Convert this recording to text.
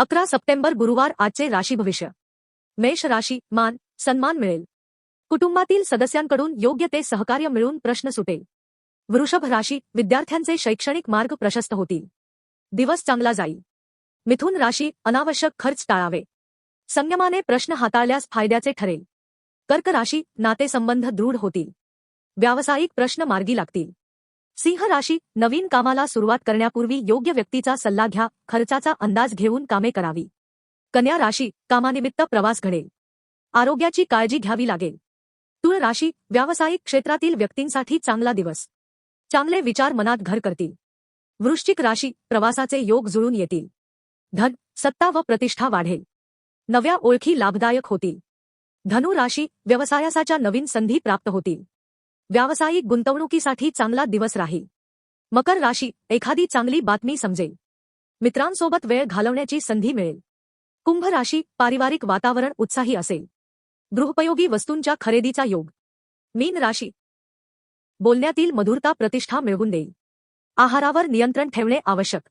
अकरा सप्टेंबर गुरुवार आजचे राशी भविष्य. मेष राशी मान सन्मान मिळेल. कुटुंबातील सदस्यांकडून योग्य ते सहकार्य मिळून प्रश्न सुटेल. वृषभ राशी विद्यार्थ्यांचे शैक्षणिक मार्ग प्रशस्त होतील. दिवस चांगला जाईल. मिथुन राशी अनावश्यक खर्च टाळावे. संयमाने प्रश्न हाताळल्यास फायद्याचे ठरेल. कर्क राशी नातेसंबंध दृढ होतील. व्यावसायिक प्रश्न मार्गी लागतील. सिंह राशी नवीन कामाला सुरुवात करण्यापूर्वी योग्य व्यक्तीचा सल्ला घ्या खर्चाचा अंदाज घेऊन कामे करावी. कन्या राशी कामानिमित्त प्रवास घडेल. आरोग्याची काळजी घ्यावी लागेल. तुळ राशी व्यावसायिक क्षेत्रातील व्यक्तींसाठी चांगला दिवस. चांगले विचार मनात घर करतील. वृश्चिक राशी प्रवासाचे योग जुळून येतील. धन सत्ता व प्रतिष्ठा वाढेल. नव्या ओळखी लाभदायक होतील. धनु राशी व्यवसायासाच्या नवीन संधी प्राप्त होतील. व्यावसायिक गुंतवणुकीसाठी चांगला दिवस राहील. मकर राशी एखादी चांगली बातमी समजेल. मित्रांसोबत वेळ घालवण्याची संधी मिळेल. कुंभ राशी पारिवारिक वातावरण उत्साही असेल. गृहोपयोगी वस्तूंच्या खरेदीचा योग. मीन राशी. बोलण्यातील मधुरता प्रतिष्ठा मिळवून देईल. आहारावर नियंत्रण ठेवणे आवश्यक.